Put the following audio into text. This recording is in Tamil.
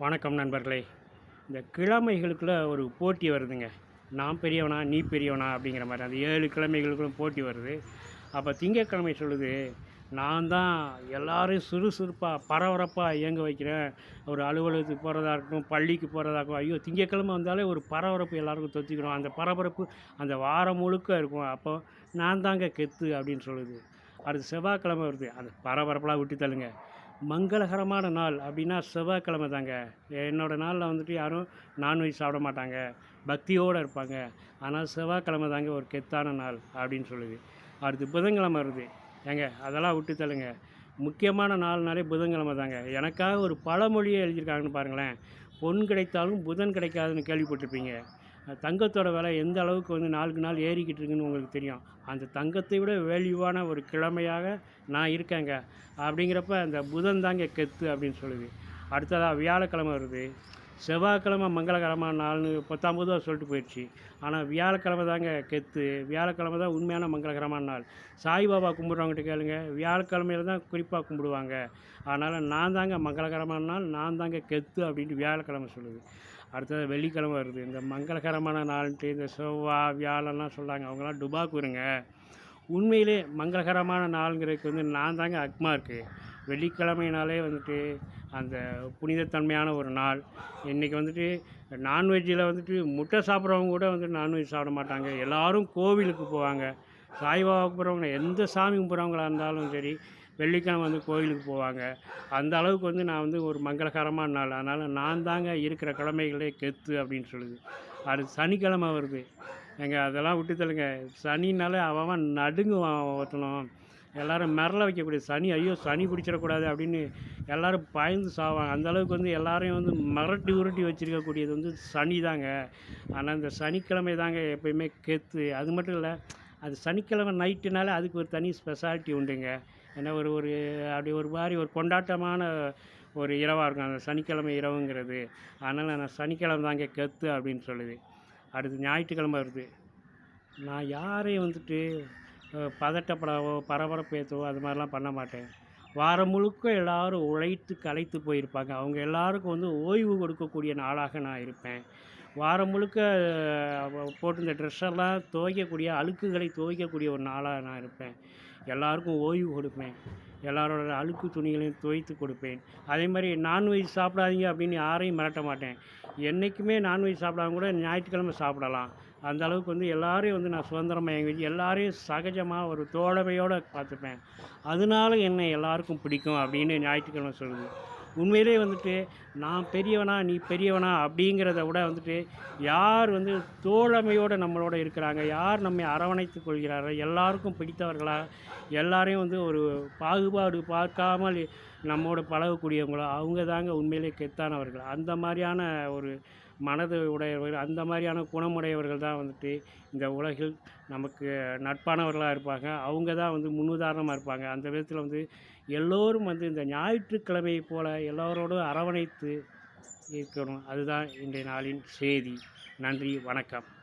வணக்கம் நண்பர்களே. இந்த கிழமைகளுக்குள்ள ஒரு போட்டி வருதுங்க. நான் பெரியவனா நீ பெரியவனா அப்படிங்கிற மாதிரி அந்த ஏழு கிழமைகளுக்குள்ள போட்டி வருது. அப்போ திங்கட்கிழமை சொல்லுது நான் தான் எல்லோரும் சுறுசுறுப்பாக பரபரப்பாக இயங்க வைக்கிறேன். ஒரு அலுவலகத்துக்கு போகிறதா இருக்கட்டும் பள்ளிக்கு போகிறதா இருக்கட்டும் ஐயோ திங்கட்கிழமை வந்தாலே ஒரு பரபரப்பு எல்லாருக்கும் தொத்திக்கணும் அந்த பரபரப்பு அந்த வாரம் முழுக்க இருக்கும். அப்போ நான் தாங்க கெத்து அப்படின்னு சொல்லுது. அடுத்து செவ்வாய்க்கிழமை வருது. அந்த பரபரப்பெல்லாம் விட்டு தள்ளுங்க. மங்களகரமான நாள் அப்படின்னா செவ்வாய்க்கிழமை தாங்க. என்னோடய நாளில் வந்துட்டு யாரும் நான்வெஜ் சாப்பிட மாட்டாங்க. பக்தியோடு இருப்பாங்க. ஆனால் செவ்வாய்க்கிழமை தாங்க ஒரு கெத்தான நாள் அப்படின்னு சொல்லுது. அடுத்து புதன்கிழமை வருது. ஏங்க அதெல்லாம் விட்டு தள்ளுங்க. முக்கியமான நாள்னாலே புதன்கிழமை தாங்க. எனக்காக ஒரு பழமொழியை எழுதியிருக்காங்கன்னு பாருங்களேன். பொன் கிடைத்தாலும் புதன் கிடைக்காதுன்னு கேள்விப்பட்டிருப்பீங்க. தங்கத்தோட விலை எந்த அளவுக்கு வந்து நாளுக்கு நாள் ஏறிக்கிட்டு இருக்குன்னு உங்களுக்கு தெரியும். அந்த தங்கத்தை விட வேல்யூவான ஒரு கிழமையாக நான் இருக்கேங்க. அப்படிங்கிறப்ப அந்த புதன் தாங்க கெத்து அப்படின்னு சொல்லுது. அடுத்ததாக வியாழக்கிழமை வருது. செவ்வாய்க்கிழமை மங்களகரமான நாள்னு பத்தாம் பொதுவாக சொல்லிட்டு போயிடுச்சு. ஆனால் வியாழக்கிழமை தாங்க கெத்து. வியாழக்கிழமை தான் உண்மையான மங்களகரமான நாள். சாய்பாபா கும்பிட்றவங்ககிட்ட கேளுங்க. வியாழக்கிழமையில தான் குறிப்பாக கும்பிடுவாங்க. அதனால் நான் தாங்க மங்களகரமான நாள் நான் தாங்க கெத்து அப்படின்ட்டு வியாழக்கிழமை சொல்லுது. அடுத்தது வெள்ளிக்கிழமை வருது. இந்த மங்களகரமான நாள்ன்ட்டு இந்த செவ்வாய் வியாழன்லாம் சொல்கிறாங்க அவங்களாம் டுபாக்கூருங்க உண்மையிலே மங்களகரமான நாளுங்கிறதுக்கு வந்து நான் தாங்க அக்மா இருக்குது வெள்ளிக்கிழமைனாலே வந்துட்டு அந்த புனிதத்தன்மையான ஒரு நாள். இன்றைக்கி வந்துட்டு நான்வெஜ்ஜில் வந்துட்டு முட்டை சாப்பிட்றவங்க கூட வந்துட்டு நான்வெஜ் சாப்பிட மாட்டாங்க. எல்லோரும் கோவிலுக்கு போவாங்க. சாய்பாபா கும்பிட்றவங்க எந்த சாமி கும்பிட்றவங்களாக இருந்தாலும் சரி வெள்ளிக்கிழமை வந்து கோயிலுக்கு போவாங்க. அந்த அளவுக்கு வந்து நான் வந்து ஒரு மங்களகரமான நாள். அதனால் நான் தாங்க இருக்கிற கிழமைகளே கெத்து அப்படின்னு சொல்லுது. அது சனிக்கிழமை வருது. எங்கள் அதெல்லாம் விட்டு தள்ளுங்க. சனினாலே அவன் நடுங்குவான் ஒருத்தனும். எல்லோரும் மிரள வைக்கக்கூடிய சனி ஐயோ சனி பிடிச்சிடக்கூடாது அப்படின்னு எல்லோரும் பயந்து சாவாங்க. அந்தளவுக்கு வந்து எல்லாரையும் வந்து மிரட்டி உருட்டி வச்சிருக்கக்கூடியது வந்து சனி தாங்க. ஆனால் இந்த சனிக்கிழமை தாங்க எப்பயுமே கெத்து. அது மட்டும் இல்லை அது சனிக்கிழமை நைட்டுனால அதுக்கு ஒரு தனி ஸ்பெஷாலிட்டி உண்டுங்க. ஏன்னா ஒரு ஒரு அப்படி ஒரு மாதிரி ஒரு கொண்டாட்டமான ஒரு இரவாக இருக்கும். அந்த சனிக்கிழமை இரவுங்கிறது. அதனால் நான் சனிக்கிழமை தாங்க கெத்து அப்படின்னு சொல்லுது. அடுத்து ஞாயிற்றுக்கிழமை வருது. நான் யாரையும் வந்துட்டு பதட்டப்படவோ பரபரப்பேற்றவோ அது மாதிரிலாம் பண்ண மாட்டேன். வாரம் முழுக்க எல்லோரும் உழைத்து களைத்து போயிருப்பாங்க. அவங்க எல்லாருக்கும் வந்து ஓய்வு கொடுக்கக்கூடிய நாளாக நான் இருப்பேன். வாரம் முழுக்க போட்டிருந்த ட்ரெஸ்ஸெல்லாம் துவைக்கக்கூடிய அழுக்குகளை துவைக்கக்கூடிய ஒரு நாளாக நான் இருப்பேன். எல்லாருக்கும் ஓய்வு கொடுப்பேன். எல்லாரோட அழுக்கு துணிகளையும் துவைத்து கொடுப்பேன். அதே மாதிரி நான்வெஜ் சாப்பிடாதீங்க அப்படின்னு யாரையும் மிரட்ட மாட்டேன். என்றைக்குமே நான்வெஜ் சாப்பிடாம கூட ஞாயிற்றுக்கிழமை சாப்பிடலாம். அந்த அளவுக்கு வந்து எல்லாரையும் வந்து நான் சுதந்திரமாக எங்கள் வீட்டு எல்லாரையும் சகஜமாக ஒரு தோழமையோடு பார்த்துப்பேன். அதனால என்னை எல்லாருக்கும் பிடிக்கும் அப்படின்னு ஞாயிற்றுக்கிழமை சொல்லுது. உண்மையிலே வந்துட்டு நான் பெரியவனா நீ பெரியவனா அப்படிங்கிறத விட வந்துட்டு யார் வந்து தோழமையோடு நம்மளோட இருக்கிறாங்க யார் நம்மை அரவணைத்து கொள்கிறார்கள் எல்லாருக்கும் பிடித்தவர்களா எல்லாரையும் வந்து ஒரு பாகுபாடு பார்க்காமல் நம்மோட பழகக்கூடியவங்களோ அவங்க தாங்க உண்மையிலே கெத்தானவர்கள். அந்த மாதிரியான ஒரு மனது உடையவர்கள் அந்த மாதிரியான குணமுடையவர்கள் தான் வந்துட்டு இந்த உலகில் நமக்கு நட்பானவர்களாக இருப்பாங்க. அவங்க தான் வந்து முன்னுதாரணமாக இருப்பாங்க. அந்த விதத்தில் வந்து எல்லோரும் வந்து இந்த ஞாயிற்றுக்கிழமையை போல் எல்லோரோடும் அரவணைத்து இருக்கணும். அதுதான் இன்றைய நாளின் செய்தி. நன்றி வணக்கம்.